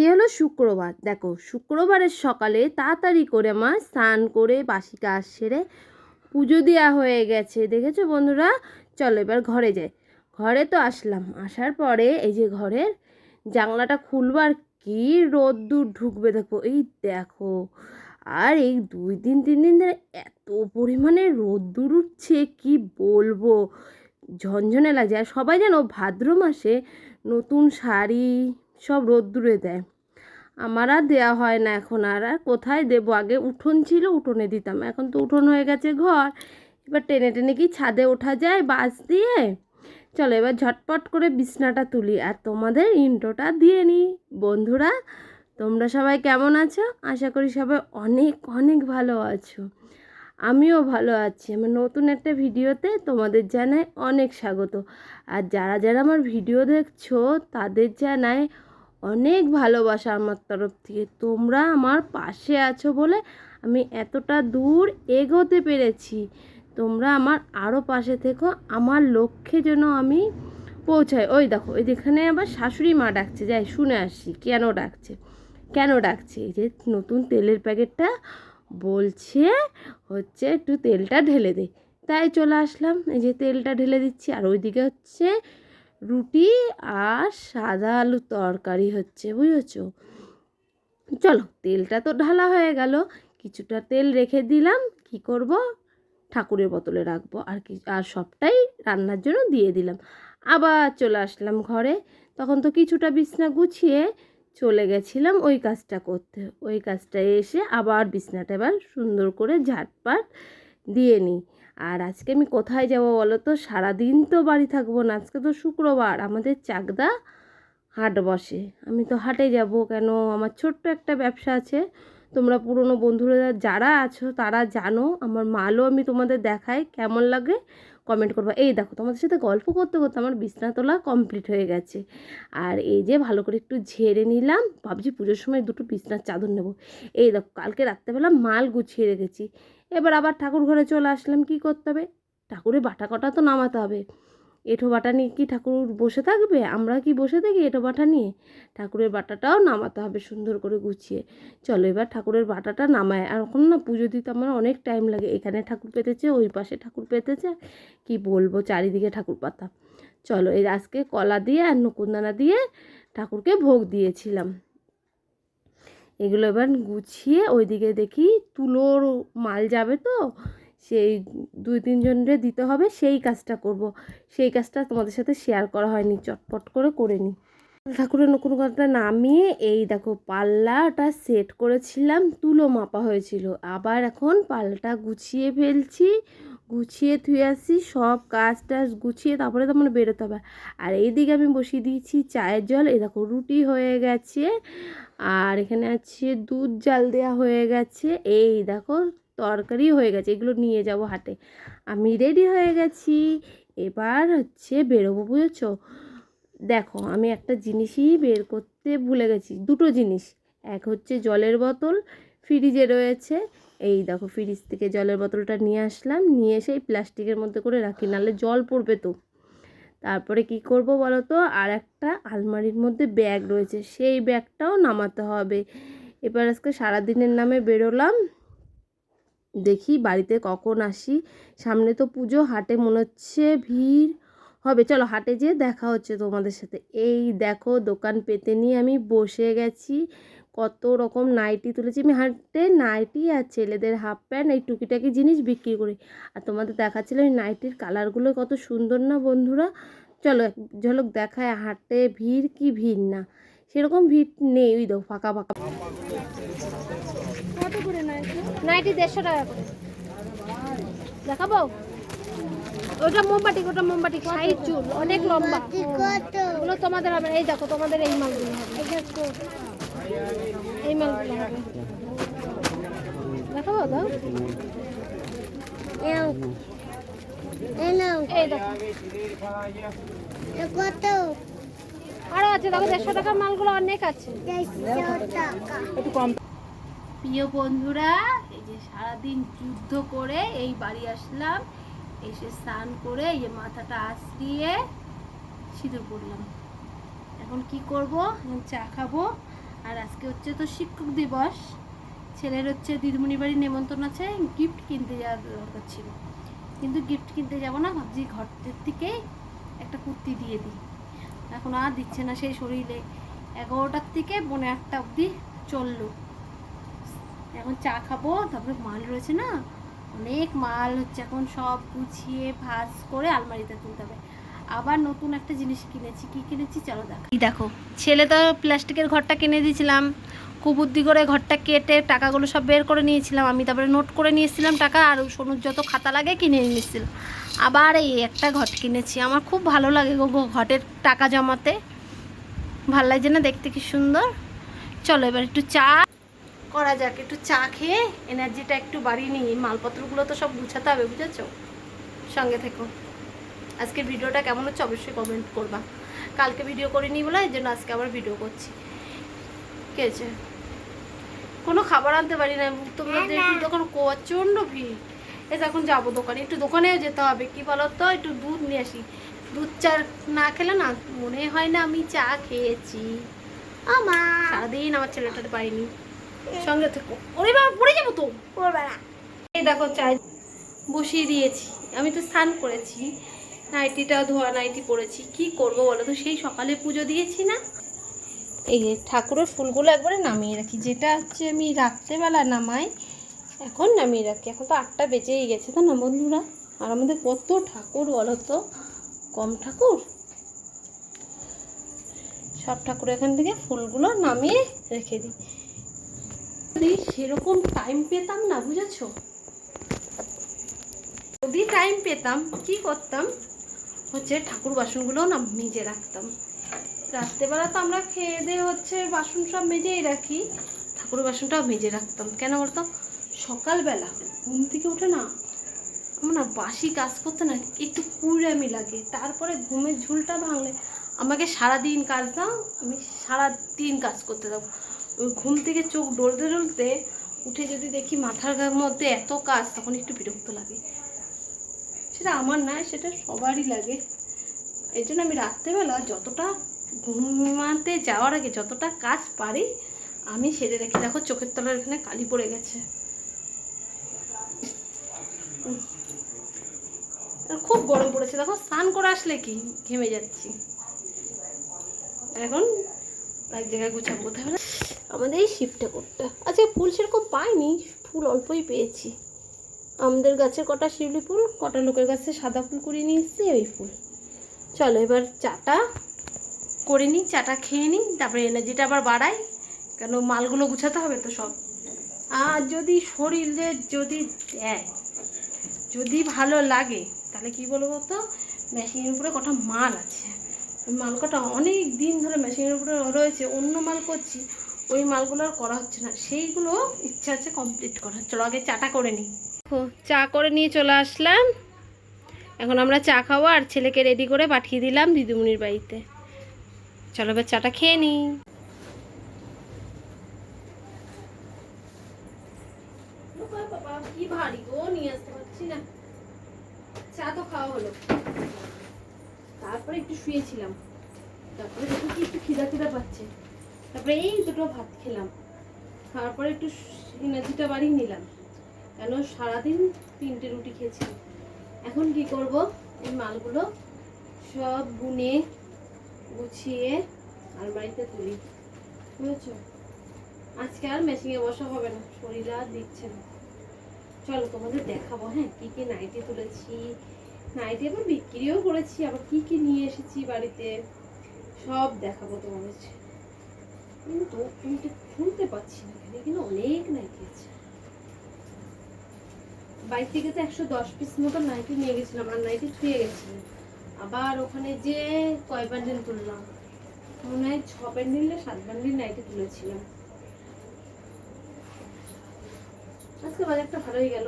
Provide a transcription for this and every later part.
আজকে হলো শুক্রবার। দেখো, শুক্রবারের সকালে তাড়াতাড়ি করে আমার স্নান করে বাসি কাজ সেরে পুজো দেওয়া হয়ে গেছে। দেখেছ বন্ধুরা? চলো এবার ঘরে যাই। ঘরে তো আসলাম। আসার পরে এই যে ঘরের জানলাটা খুলবার কি রোদ্দুর ঢুকবে দেখো। এই দেখো, আর এই দুই দিন, তিন দিন ধরে এত পরিমাণে রোদ্দুর উঠছে, কি বলব? ঝনঝনে লাগছে। আর সবাই যেন ভাদ্র মাসে নতুন শাড়ি সব রোদ্দুরে দেয়। আমার আর দেওয়া হয় না এখন আর। আর কোথায় দেবো? আগে উঠোন ছিল, উঠোনে দিতাম। এখন তো উঠোন হয়ে গেছে ঘর। এবার টেনে টেনে কি ছাদে ওঠা যায় বাস দিয়ে? চলো এবার ঝটপট করে বিছনাটা তুলি আর তোমাদের ইন্ট্রোটা দিয়ে নিই বন্ধুরা, তোমরা সবাই কেমন আছো? আশা করি সবাই অনেক অনেক ভালো আছো। আমিও ভালো আছি। আমার নতুন একটা ভিডিওতে তোমাদের জানাই অনেক স্বাগত। আর যারা যারা আমার ভিডিও দেখছ, তাদের জানাই অনেক ভালোবাসা আমার তরফ থেকে। তোমরা আমার পাশে আছো বলে আমি এতটা দূর এগোতে পেরেছি। তোমরা আমার আরও পাশে থেকো, আমার লক্ষ্যে যেন আমি পৌঁছাই। ওই দেখো ওই যেখানে আবার শাশুড়ি মা ডাকছে। যাই, শুনে আসি, কেন ডাকছে? কেন ডাকছে? এই যে নতুন তেলের প্যাকেটটা বলছে, হচ্ছে একটু তেলটা ঢেলে দে। তাই চলে আসলাম, এই যে তেলটা ঢেলে দিচ্ছি। আর ওইদিকে হচ্ছে রুটি আর সাদা আলু তরকারি হচ্ছে, বুঝেছ? চলো, তেলটা তো ঢালা হয়ে গেল। কিছুটা তেল রেখে দিলাম, কি করব? ঠাকুরের বোতলে রাখব আর কি, আর সবটাই রান্নার জন্য দিয়ে দিলাম। আবার চলে আসলাম ঘরে। তখন তো কিছুটা বিছনা গুছিয়ে চলে গেছিলাম ওই কাজটা করতে। ওই কাজটা এসে আবার বিছনাটা এবার সুন্দর করে ঝাটপাট দিয়ে নিই। আর আজকে আমি কোথায় যাব বলো তো? সারাদিন তো বাড়ি থাকব না। আজকে তো শুক্রবার। আমাদের চাকদা হাট বসে। আমি তো হাটে যাব কেন? আমার ছোট্ট একটা ব্যবসা আছে। তোমরা পুরনো বন্ধুরা যারা আছো, তারা জানো। আমার মালও আমি তোমাদের দেখাই। কেমন লাগে? কমেন্ট করব। এই দেখো, তোমাদের সাথে গল্প করতে করতে আমার বিছনা তোলা কমপ্লিট হয়ে গেছে। আর এই যে ভালো করে একটু ঝেড়ে নিলাম। ভাবছি পুজোর সময় দুটো বিছনার চাদর নেব। এই দেখো, কালকে রাত্রেবেলা মাল গুছিয়ে রেখেছি। এবার আবার ঠাকুর ঘরে চলে আসলাম, কি করতে হবে? ঠাকুরের বাটা কটা তো নামাতে হবে। এঁঠো বাটা নিয়ে কি ঠাকুর বসে থাকবে? আমরা কি বসে থাকি এঁঠো বাটা নিয়ে? ঠাকুরের বাটাটাও নামাতে হবে সুন্দর করে গুছিয়ে। চলো এবার ঠাকুরের বাটাটা নামায় আর এখন না পুজো দিতে আমার অনেক টাইম লাগে। এখানে ঠাকুর পেতেছে, ওই পাশে ঠাকুর পেতেছে। কি বলব, চারিদিকে ঠাকুর পাতা। চলো এই আজকে কলা দিয়ে আর নকুনদানা দিয়ে ঠাকুরকে ভোগ দিয়েছিলাম। এগুলো এবার গুছিয়ে ওইদিকে দেখি তুলোর মাল যাবে তো, সেই দুই তিনজনরে দিতে হবে, সেই কাজটা করব। সেই কাজটা তোমাদের সাথে শেয়ার করা হয়নি, চটপট করে করে নিই ঠাকুরের নকুন কথাটা নামিয়ে এই দেখো পাল্লাটা সেট করেছিলাম, তুলো মাপা হয়েছিল। আবার এখন পাল্লাটা গুছিয়ে ফেলছি গুছিয়ে থুয়ে আসি, সব কাজ টাজ গুছিয়ে তারপরে তো আমার বেরোতে হবে। আর এইদিকে আমি বসিয়ে দিয়েছি চায়ের জল। এই দেখো, রুটি হয়ে গেছে। আর এখানে আছে দুধ জাল দেওয়া হয়ে গেছে। এই দেখো, তরকারি হয়ে গেছে। এগুলো নিয়ে যাব হাটে। আমি রেডি হয়ে গেছি। এবার হচ্ছে বেরোবো, বুঝেছ? দেখো, আমি একটা জিনিসই বের করতে ভুলে গেছি। দুটো জিনিস। এক হচ্ছে জলের বোতল, ফ্রিজে রয়েছে। এই দেখো ফ্রিজ থেকে জলের বোতলটা নিয়ে আসলাম, নিয়ে এসে এই প্লাস্টিকের মধ্যে করে রাখি, নাহলে জল পড়বে তো। তারপরে কি করব বলো তো? আর একটা আলমারির মধ্যে ব্যাগ রয়েছে, সেই ব্যাগটাও নামাতে হবে। এবার আজকে সারাদিনের নামে বেরোলাম, দেখি বাড়িতে কখন আসি। সামনে তো পুজো, হাটে মনে হচ্ছে ভিড় হবে। চলো হাটে যেয়ে দেখা হচ্ছে তোমাদের সাথে। এই দেখো দোকান পেতে নিয়ে আমি বসে গেছি। কত রকম নাইটি তুলেছি। আমি হাটে নাইটি আর ছেলেদের হাফ প্যান্ট এই টুকিটাকি জিনিস বিক্রি করি। আর তোমাদের দেখাচ্ছিল ওই নাইটির কালারগুলো কত সুন্দর না বন্ধুরা? চলো এক ঝলক দেখায় হাটে ভিড় কি ভিড় না? সেরকম ভিড় নেই ওই দেখো ফাঁকা ফাঁকা। নাইটি? নাইটি দেড়শো টাকা করে। দেখাবো? ওটা মোমবাটি ওটা মোমবাটি সাইজ চুল অনেক লম্বা। ওগুলো তোমাদের হবে না। এই দেখো তোমাদের এই মালগুলো হবে। এই মালগুলো হবে। দেখাবো দাও আরও আছে দেখো দেড়শো টাকার মালগুলো অনেক আছে। প্রিয় বন্ধুরা এই যে সারাদিন যুদ্ধ করে এই বাড়ি আসলাম এসে স্নান করে এই যে মাথাটা আশ্রিয়ে সিঁদুর পরলাম এখন কি করব? এখন চা খাব। আর আজকে হচ্ছে তো শিক্ষক দিবস। ছেলের হচ্ছে দিদিমণি বাড়ির নেমন্তন্ন আছে গিফট কিনতে যাওয়ার দরকার ছিল। কিন্তু গিফট কিনতে যাব না, ভাবছি ঘরটের থেকে একটা কুর্তি দিয়ে দিই। এখন আর দিচ্ছে না, সেই শরীরে এগারোটার থেকে পৌনে আটটা অবধি চলল। এখন চা খাব, তারপরে মাল রয়েছে না। অনেক মাল হচ্ছে, এখন সব গুছিয়ে ভাজ করে আলমারিতে তুলতে হবে। আবার নতুন একটা জিনিস কিনেছি। কি কিনেছি? চলো দেখো। দেখো, ছেলে তো প্লাস্টিকের ঘরটা কিনে দিয়েছিলাম। খুব বুদ্ধি করে ঘরটা কেটে টাকাগুলো সব বের করে নিয়েছিলাম। আমি তারপরে নোট করে নিয়েছিলাম টাকা, আর সোনুর যত খাতা লাগে কিনে নিয়েছিলাম আবার এই একটা ঘট কিনেছি। আমার খুব ভালো লাগে গো ঘটের টাকা জমাতে। ভালো লাগছে না দেখতে কি সুন্দর? চলো এবার একটু চা করা যাক। একটু চা খেয়ে এনার্জিটা একটু বাড়িয়ে নিই। মালপত্রগুলো তো সব গুছাতে হবে, বুঝেছ? সঙ্গে থেকো। আজকের ভিডিওটা কেমন হচ্ছে অবশ্যই কমেন্ট করবা। কালকে ভিডিও করিনি বলে এই জন্য আজকে আবার ভিডিও করছি। কে আছে? কোনো খাবার আনতে পারি না। তোমরা একটু দোকান প্রচণ্ড ভিড়। তো এখন যাব দোকানে। একটু দোকানেও যেতে হবে। কি বলো তো একটু দুধ নিয়ে আসি। দুধ চা না খেলে না মনে হয় না আমি চা খেয়েছি। আমার সারাদিন আমার ছেলেটাতে পাইনি সঙ্গে থেকো। ওরে বাবা পড়ে যাব তো। পড়বে না। এই দেখো চাই বসিয়ে দিয়েছি। আমি তো স্নান করেছি। নাইটিটাও ধোয়া নাইটি পরেছি। কি করব বলো তো? সেই সকালে পুজো দিয়েছি না? এই ঠাকুরের ফুলগুলো একবারে নামিয়ে রাখি। যেটা হচ্ছে আমি রাত্রেবেলা নামাই, এখন নামিয়ে রাখি। এখন তো আটটা বেজেই গেছে তো না বন্ধুরা? আর আমাদের কত ঠাকুর বলো তো? কম ঠাকুর? সব ঠাকুর এখান থেকে ফুলগুলো নামিয়ে রেখে দিই। যদি সেরকম টাইম পেতাম না, বুঝেছ? যদি টাইম পেতাম, কি করতাম? হচ্ছে ঠাকুর বাসনগুলো না মেজে রাখতাম। রাত্রেবেলা তো আমরা খেয়ে দিয়ে হচ্ছে বাসন সব মেজেই রাখি, ঠাকুর বাসনটাও মেজে রাখতাম। কেন বলতো? সকালবেলা ঘুম থেকে উঠে না আমার না বাসি কাজ করতে না একটু কুড়ামি লাগে। তারপরে ঘুমের ঝুলটা ভাঙলে আমাকে সারা দিন কাজ দাও, আমি সারা দিন কাজ করতে দাও ওই ঘুম থেকে চোখ ডলতে ডলতে উঠে যদি দেখি মাথার মধ্যে এত কাজ, তখন একটু বিরক্ত লাগে। সেটা আমার নয় সেটা সবারই লাগে। এই জন্য আমি রাত্রেবেলা যতটা ঘুমাতে যাওয়ার আগে যতটা কাজ পারি, আমি সেরে রেখে। দেখো, চোখের তলার এখানে কালি পড়ে গেছে। খুব গরম পড়েছে। দেখো, স্নান করে আসলে কি? ঘেমে যাচ্ছি। এখন এক জায়গায় গুছাবো। কোথায় আমাদের এই শিফটটা করতে আচ্ছা ফুল সেরকম পাইনি। ফুল অল্পই পেয়েছি। আমাদের গাছে কটা শিউলি ফুল, কটা লোকের গাছে সাদা ফুল করে নিয়ে এসেছি ওই ফুল। চলো এবার চাটা করে নিই, চাটা খেয়ে নিই, তারপরে এনার্জিটা আবার বাড়াই। কেন মালগুলো গুছাতে হবে তো সব? আর যদি শরীরে যদি দেয় যদি ভালো লাগে, তাহলে কি বলব তো? মেশিনের উপরে কটা মাল আছে। ওই মাল কটা অনেক দিন ধরে মেশিনের উপরে রয়েছে, অন্য মাল করছি, ওই মালগুলো আর করা হচ্ছে না। সেইগুলো ইচ্ছা আছে কমপ্লিট করার। চলো আগে চাটা করে নিই। চা করে নিয়ে চলে আসলাম। এখন আমরা চা খাব আর ছেলেকে রেডি করে পাঠিয়ে দিলাম দিদিমণির বাড়িতে। চলো এবার চাটা খেয়ে নিই। নিয়ে আসতে পারছি না। চা তো খাওয়া হলো। তারপরে একটু শুয়েছিলাম। তারপরে কি একটু খিদা পাচ্ছে। তারপরে এই দুটো ভাত খেলাম। খাওয়ার পরে একটু এনার্জিটা বাড়িয়ে নিলাম। কেন সারাদিন তিনটে রুটি খেয়েছি? এখন কি করব? এই মালগুলো সব গুনে গুছিয়ে আলমারিতে তুলি। বুঝেছ? আজকে আর মেশিনে বসা হবে না, শরীর আর দিচ্ছে না। চলো তোমাদের দেখাবো হ্যাঁ কি কি নাইটি তুলেছি। নাইটি আবার বিক্রিও করেছি, আবার কি কি নিয়ে এসেছি বাড়িতে, সব দেখাবো তোমাদের। কিন্তু খুলতে পারছি না, এখানে কিন্তু অনেক নাইটি আছে। বাইক থেকে তো একশো দশ পিস মতো নাইটি নিয়ে গেছিলাম নাইটি ছুঁয়ে আবার ওখানে যে কয় তুললাম? মনে হয় ছ না সাত নাইটি তুলেছিলাম। আজকে বাজারটা গেল।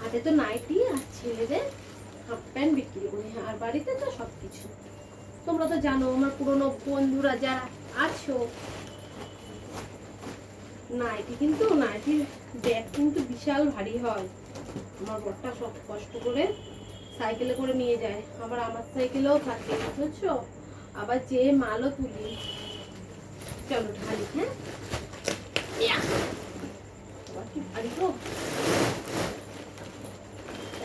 হাতে তো নাইটি আর ছেলেদের হাফ প্যান্ট বিক্রি করি। আর বাড়িতে তো সব কিছু তোমরা তো জানো, আমার পুরনো বন্ধুরা যারা আছো নাইটি কিন্তু, নাইটির ব্যাগ কিন্তু বিশাল ভারী হয়। আমার বরটা সব কষ্ট করে সাইকেলে করে নিয়ে যায়। আবার আমার সাইকেলেও থাকে, বুঝছ? আবার যে মালও তুলি। চলো ঢালি হ্যাঁ।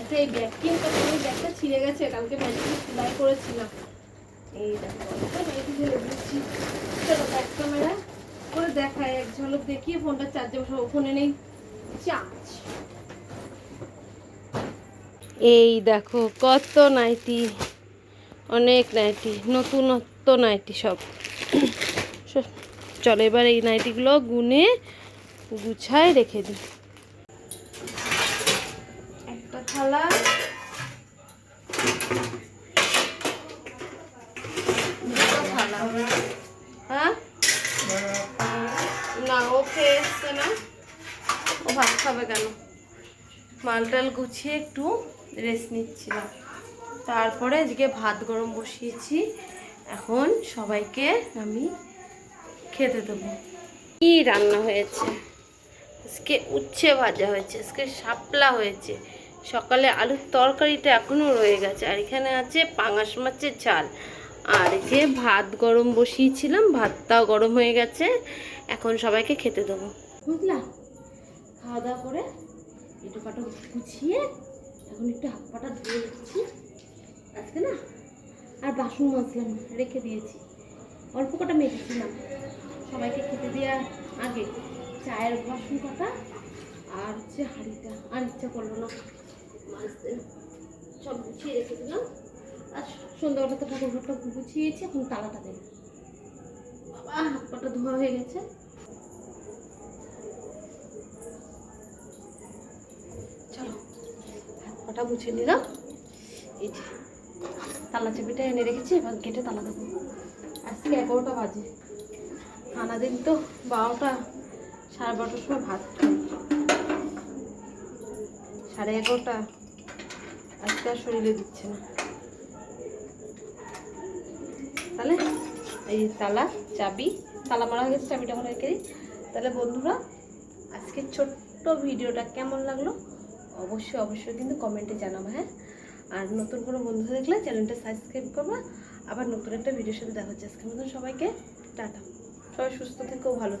একটা এই ব্যাগ কিনতে এই ব্যাগটা ছিঁড়ে গেছে, কালকে ব্যাগটা সেলাই করেছিলাম। এই দেখো দিচ্ছি চলো ব্যাক ক্যামেরা করে দেখায় ঝলক দেখিয়ে ফোনটা চার্জে বসাবো। ফোনে নেই চার্জ এই দেখো কত নাইটি অনেক নাইটি নতুনত্ব নাইটি সব। চলো এবার এই নাইটিগুলো গুনে গুছায় রেখে দিই। একটা থালা ভাত কেন? মালটাল গুছিয়ে একটু রেস্ট নিচ্ছিলাম। তারপরে আজকে ভাত গরম বসিয়েছি। এখন সবাইকে আমি খেতে দেবো। কি রান্না হয়েছে? আজকে উচ্ছে ভাজা হয়েছে, আজকে শাপলা হয়েছে। সকালে আলুর তরকারিটা এখনও রয়ে গেছে, আর এখানে আছে পাঙাশ মাছের ঝাল। আর যে ভাত গরম বসিয়েছিলাম, ভাতটাও গরম হয়ে গেছে। এখন সবাইকে খেতে দেবো। বুঝলা? খাওয়া দাওয়া করে পাটা গুছিয়ে এখন একটু হাত পাটা ধুয়ে দিচ্ছি আজকে না আর বাসন মাজলাম, রেখে দিয়েছি। অল্প কটা মেজেছিলাম। সবাইকে খেতে দেওয়ার আগে চায়ের বাসন কটা আর হচ্ছে হাঁড়িটা, আর ইচ্ছা করল না। মাজতে সব গুছিয়ে রেখে দিলাম। আর সন্ধ্যাবেলাতে ঠাকুর ঘরটা গুছিয়েছি, এখন তালাটা দেব। বাবা, হাত পাটা ধোয়া হয়ে গেছে চলো পাটা মুছে নিলাম। এই যে তালা চাবিটা এনে রেখেছি, এবার গেটে তালা দেবো। আজকে এগারোটা বাজে। খানা দিন তো বারোটা, সাড়ে বারোটার সময় ভাত খাই। সাড়ে এগারোটা, আজকে আর শরীরে দিচ্ছে না। তাহলে এই তালা, চাবি, তালা মারা গেছে, চাবিটা আমরা রেখে তাহলে বন্ধুরা আজকে ছোট্ট ভিডিওটা কেমন লাগল? অবশ্যই অবশ্যই কিন্তু কমেন্টে জানাব হ্যাঁ? আর নতুন কোনো বন্ধু দেখলে চ্যানেলটা সাবস্ক্রাইব করবা। আবার নতুন একটা ভিডিওর সাথে দেখা হচ্ছে। আজকের মতন সবাইকে টাটা। সবাই সুস্থ থেকেও ভালো